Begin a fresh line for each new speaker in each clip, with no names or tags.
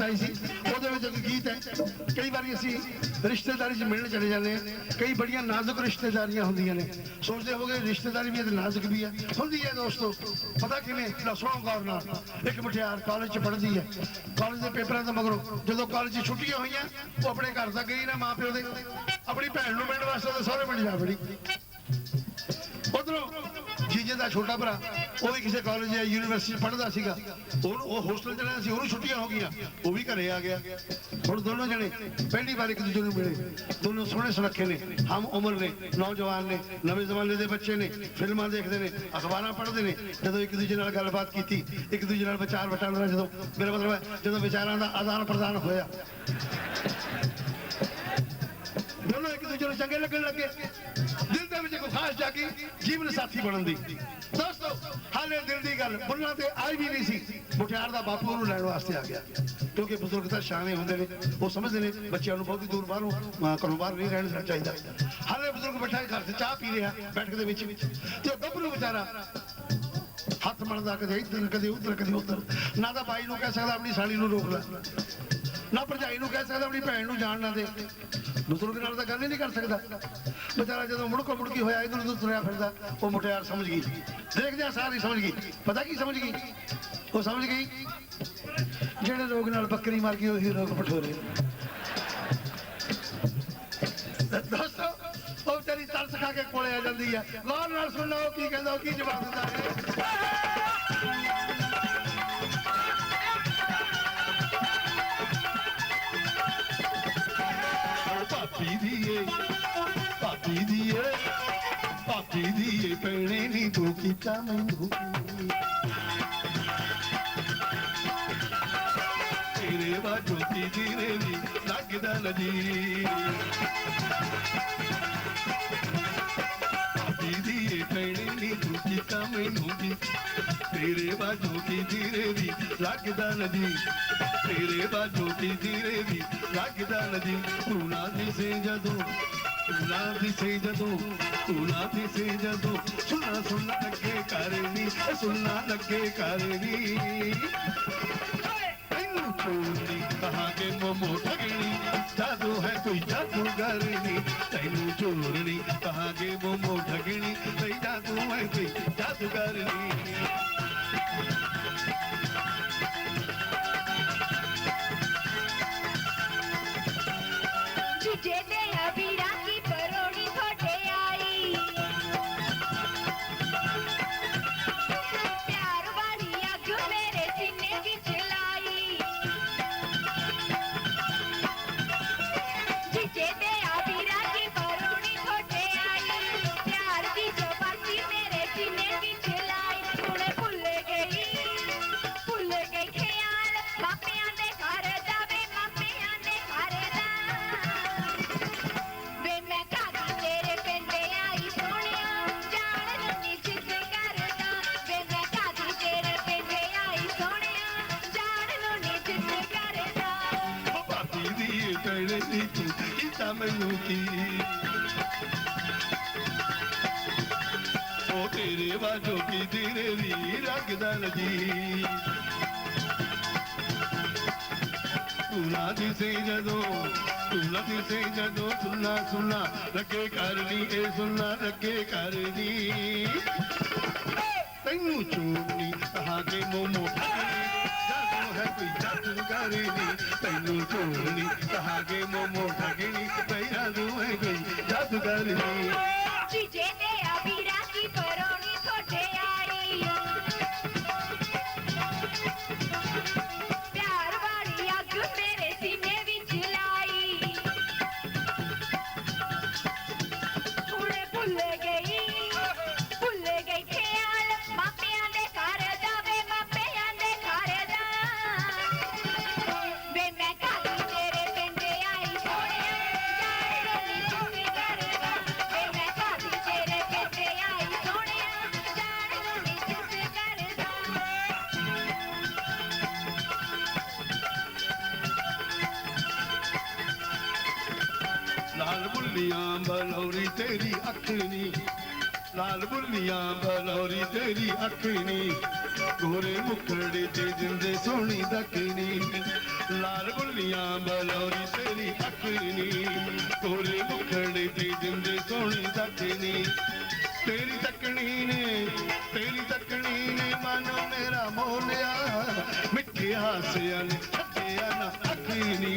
Cassette ਆਈ ਸੀ, ਉਹਦੇ ਵਿੱਚ ਇੱਕ ਗੀਤ ਹੈ। ਕਈ ਵਾਰੀ ਅਸੀਂ ਰਿਸ਼ਤੇਦਾਰੀ 'ਚ ਮਿਲਣ ਚਲੇ ਜਾਂਦੇ ਹਾਂ। ਕਈ ਬੜੀਆਂ ਨਾਜ਼ੁਕ ਰਿਸ਼ਤੇਦਾਰੀਆਂ ਹੁੰਦੀਆਂ ਨੇ। ਸੋਚਦੇ ਹੋਗੇ ਰਿਸ਼ਤੇਦਾਰੀ ਵੀ ਇਹ ਨਾਜ਼ੁਕ ਵੀ ਹੈ। ਹੁੰਦੀ ਹੈ ਦੋਸਤੋ, ਪਤਾ ਕਿਵੇਂ? ਲਓ ਗੌਰ ਨਾਲ। ਇੱਕ ਮਠਿਆਰ ਕਾਲਜ 'ਚ ਪੜ੍ਹਦੀ ਹੈ। ਕਾਲਜ ਦੇ ਪੇਪਰਾਂ ਤੋਂ ਮਗਰੋਂ ਜਦੋਂ ਕਾਲਜ 'ਚ ਛੁੱਟੀਆਂ ਹੋਈਆਂ, ਉਹ ਆਪਣੇ ਘਰ ਤੱਕ ਗਈ ਨਾ ਮਾਂ ਪਿਓ ਦੇ। ਆਪਣੀ ਭੈਣ ਨੂੰ ਮਿਲਣ ਵਾਸਤੇ ਉਹਦੇ ਸਹੁਰੇ ਪਿੰਡ ਜਾ ਵੜੀ। ਉਧਰੋਂ ਜੀਜੇ ਦਾ ਛੋਟਾ ਭਰਾ, ਉਹ ਵੀ ਕਿਸੇ ਕਾਲਜ ਜਾਂ ਯੂਨੀਵਰਸਿਟੀ ਪੜ੍ਹਦਾ ਸੀਗਾ। ਉਹਨੂੰ ਉਹ ਹੋਸਟਲ ਚ ਰਹਿੰਦਾ ਸੀ, ਉਹਨੂੰ ਛੁੱਟੀਆਂ ਹੋ ਗਈਆਂ। ਉਹ ਵੀ ਘਰੇ ਆ ਗਿਆ। ਹੁਣ ਦੋਨੋਂ ਜਣੇ ਪਹਿਲੀ ਵਾਰ ਇੱਕ ਦੂਜੇ ਨੂੰ ਮਿਲੇ। ਦੋਨੋਂ ਸੋਹਣੇ ਸੁਨੱਖੇ ਨੇ, ਹਮ ਉਮਰ ਨੇ, ਨੌਜਵਾਨ ਨੇ, ਨਵੇਂ ਜ਼ਮਾਨੇ ਦੇ ਬੱਚੇ ਨੇ, ਫਿਲਮਾਂ ਦੇਖਦੇ ਨੇ, ਅਖਬਾਰਾਂ ਪੜ੍ਹਦੇ ਨੇ। ਜਦੋਂ ਇੱਕ ਦੂਜੇ ਨਾਲ ਗੱਲਬਾਤ ਕੀਤੀ, ਇੱਕ ਦੂਜੇ ਨਾਲ ਵਿਚਾਰ ਵਟਾਂਦਰਾ ਜਦੋਂ ਮੇਰਾ ਮਤਲਬ ਹੈ, ਜਦੋਂ ਵਿਚਾਰਾਂ ਦਾ ਆਦਾਨ ਪ੍ਰਦਾਨ ਹੋਇਆ। ਦੋਨੋਂ ਚੰਗੇ ਲੱਗਣ ਲੱਗੇ। ਦਿਲ ਦੇ ਵਿੱਚ ਕੋਈ ਜਾਗੀ, ਜੀਵਨ ਸਾਥੀ ਬਣਨ ਦੀ। ਦੋਸਤੋ, ਹਾਲੇ ਦਿਲ ਦੀ ਗੱਲ, ਬੁੱਲਾਂ ਤੇ ਆਈ ਵੀ ਨਹੀਂ ਸੀ। ਮੁਠਿਆਰ ਦਾ ਬਾਪੂ ਉਹਨੂੰ ਲੈਣ ਵਾਸਤੇ ਆ ਗਿਆ। ਕਿਉਂਕਿ ਬਜ਼ੁਰਗ ਤਾਂ ਸਿਆਣੇ ਹੁੰਦੇ ਨੇ, ਉਹ ਸਮਝਦੇ ਨੇ, ਬੱਚਿਆਂ ਨੂੰ ਬਹੁਤੀ ਦੂਰ ਬਾਹਰੋਂ ਘਰੋਂ ਬਾਹਰ ਨਹੀਂ ਰਹਿਣਾ ਚਾਹੀਦਾ। ਹਾਲੇ ਬਜ਼ੁਰਗ ਬੈਠਾ ਘਰ 'ਚ, ਚਾਹ ਪੀ ਰਿਹਾ, ਬੈਠਕ ਦੇ ਵਿੱਚ। ਤੇ ਉਹ ਗੱਭਰੂ ਵਿਚਾਰਾ, ਹੱਥ ਮਲਦਾ ਕਦੇ ਇੱਧਰ, ਕਦੇ ਉੱਧਰ ਕਦੇ ਉੱਧਰ। ਨਾ ਤਾਂ ਬਾਈ ਨੂੰ ਕਹਿ ਸਕਦਾ ਆਪਣੀ ਸਾਲੀ ਨੂੰ ਰੋਕ ਲੈ। ਨਾ ਭਰਜਾਈ ਨੂੰ ਕਹਿ ਸਕਦਾ ਆਪਣੀ ਭੈਣ ਨੂੰ ਜਾਣ ਨਾ ਦੇ। ਬਜ਼ੁਰਗ ਨਾਲ ਤਾਂ ਗੱਲ ਹੀ ਨਹੀਂ ਕਰ ਸਕਦਾ। ਵਿਚਾਰਾ ਜਦੋਂ ਮੁੜਕੋ ਮੁੜਕੀ ਹੋਇਆ ਇਧਰ ਉਧਰ ਤੁਰਿਆ ਫਿਰਦਾ, ਉਹ ਮੁਟਿਆਰ ਸਮਝ ਗਈ। ਦੇਖਦਿਆਂ ਸਾਰੀ ਸਮਝ ਗਈ। ਪਤਾ ਕੀ ਸਮਝ ਗਈ? ਉਹ ਸਮਝ ਗਈ, ਜਿਹੜੇ ਰੋਗ ਨਾਲ ਬੱਕਰੀ ਮਰ ਗਈ, ਉਹੀ ਰੋਗ ਪਠੋਰੇ ਦੋਸਤੋ ਉਹ ਵਿਚਾਰੀ ਤਰਸ ਖਾ ਕੇ ਕੋਲੇ ਆ ਜਾਂਦੀ ਆ। ਗੌਰ ਨਾਲ ਸੁਣਨਾ, ਉਹ ਕੀ ਕਹਿੰਦਾ, ਉਹ ਕੀ ਜਵਾਬ ਦਿੰਦਾ ਹੈ?
ਭਾਪੀ ਦੀਏ ਭਾਪੀ ਦੀਏ ਭਾਪੀ ਦੀਏ ਪੈਣੇ ਨਹੀਂ ਤੂੰ ਕੀਤਾ ਮੈਨੂੰ ਤੇਰੇ ਬਾਝੋਂ ਕੀ ਜੀਰੇ ਵੀ ਲੱਗਦਾ ਨਜੀ ਭਾਪੀ ਦੀਏ ਪੈਣੇ ਨਹੀਂ ਤੂੰ ਕੀਤਾ ਮੈਨੂੰ ਜੀ ਤੇਰੇ ਬਾਝੋਂ ਕੀ ਜੀਰੇ ਵੀ ਲੱਗਦਾ ਨਦੀ। ਤੇਰੇ ਬਾਝੋਂ ਕੀ ਜੀਰੇ ਵੀ ਲੱਗਦਾ ਨਜੀ ਤੂੰ ਨਾ ਦਿਸੇ ਜਦੋਂ, ਤੂੰ ਨਾ ਦਿਸੇ ਜਦੋਂ, ਤੂੰ ਨਾ ਦਿਸੇ ਜਦੋਂ। ਸੁਣਾ ਸੁਣਾ ਲੱਗੇ ਕਰਨੀ ਸੁਣਾ ਲੱਗੇ ਕਰਨੀ ਤੈਨੂੰ ਚੋਰੀ ਕਹਾਂ ਕੇ ਠਗਣੀ, ਜਾਦੂ ਹੈ ਕੋਈ ਜਾਦੂਗਰਨੀ ਤੈਨੂੰ ਚੋਰਨੀ ਕਹਾਂ ਕੇ ਮਮੋ ਠਗਣੀ ਤੈ ਜਾਦੂ ਹੈ ਕੋਈ ਜਾਦੂਗਰਨੀ
ਜੀਜੇ ਦੀ
ਕਹਿਣੇ ਦੀ ਤੂੰ ਕੀਤਾ ਮੈਨੂੰ ਕੀ ਉਹ ਤੇਰੇ ਬਾਝੋਂ ਕੀ ਤੇਰੇ ਵੀ ਰੱਖਦਾ ਨਜੀ ਤੂੰ ਨਾ ਦਿਸੇ ਜਦੋਂ ਤੂੰ ਨਾ ਦਿਸੇ ਜਦੋਂ ਸੁਣਾ ਸੁਣਾ ਲੱਗੇ ਕਰਨੀ ਇਹ ਸੁਣਾ ਲੱਗੇ ਕਰਨੀ ਤੈਨੂੰ ਚੋਣੀ ਕਹਾ ਕੇ ਮੋਮੋ। ਜਾਦੂ ਹੈ ਕੋਈ ਜਾਦੂ ਤੈਨੂੰ ਚੋਣੀ ਕਹਾ ਕੇ ਮੋਮੋ ਠਗਣੀ ਤੈ ਜਾਦੂ ਹੈ ਕੋਈ ਜਾਦੂ ਕਰਨੀ
ਜੀਜੇ ਦੇ
ਲਾਲ ਬਲੌਰੀ ਤੇਰੀ ਅੱਖ। ਲਾਲ ਬੁੱਲੀਆਂ ਬਲੌਰੀ ਤੇਰੀ ਅੱਖ। ਨੀ ਗੋਰੇ ਮੁਖੜੇ ਤੇ ਜਿੰਦੇ ਸੋਹਣੀ ਦਕਨੀ ਲਾਲ ਬੁੱਲੀਆਂ ਬਲੌਰੀ ਤੇਰੀ ਅੱਖ। ਨੀ ਤੋਰੇ ਮੁਖੜੇ ਤੇ ਜਿੰਦ ਸੋਹਣੀ ਸੱਜਣੀ ਤੇਰੀ ਤੱਕਣੀ ਨੇ, ਤੇਰੀ ਤੱਕਣੀ ਨੇ ਮਨ ਮੇਰਾ ਮੋਲਿਆ ਮਿੱਠੇ ਹਾਸਿਆਂ ਨੇ ਛੱਡਿਆ ਨਾ ਅੱਖ। ਨੀ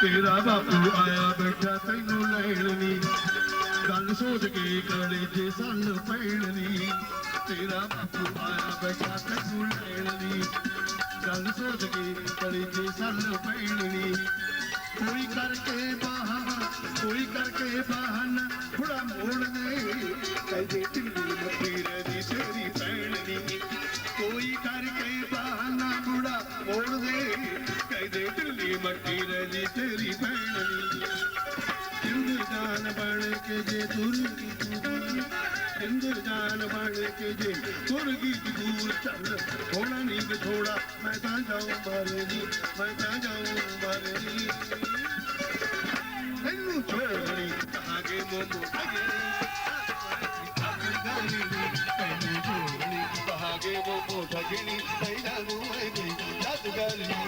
ਤੇਰਾ ਬਾਪੂ ਆਇਆ ਬੈਠਾ, ਤੈਨੂੰ ਲੈਣ ਗੱਲ ਸੋਚ ਕੇ ਕੜੇ ਜੇ ਸੰਨ ਪੈਣ ਤੇਰਾ ਬਾਪੂ ਆਇਆ ਬੈਠਾ, ਤੈਨੂੰ ਲੈਣ ਨੀ। ਗੱਲ ਸੋਚ ਕੇ ਕੜੇ ਜੇ ਸੰਨ ਪੈਣ ਕੋਈ ਕਰਕੇ ਬਹਾਨਾ, ਕੋਈ ਕਰਕੇ ਬਹਾਨਾ ਥੋੜਾ ਮੋੜ ਦੇ। ਕਹਿੰਦੇ ਢਿੱਲੀ ਮੱਠੀ ਚੱਲ ਥੋੜਾ ਨਹੀਂ ਥੋੜਾ ਮੈਂ ਤਾਂ ਜਾਉਂ ਮਰਨੀ ਮੈਂ ਤਾਂ ਜਾਉਂ ਮਰਨੀ ਤੈਨੂੰ ਛੋੜਨੀ, ਕਹਾਂਗੇ ਮੋਮੋ ਠਗਣੀ ਤੈਨੂੰ ਛੋੜਨੀ, ਕਹਾਂਗੇ ਮੋਮੋ ਠਗਣੀ ਤੈਨਾਂ ਨੂੰ ਐ ਜਦ ਗਰਨੀ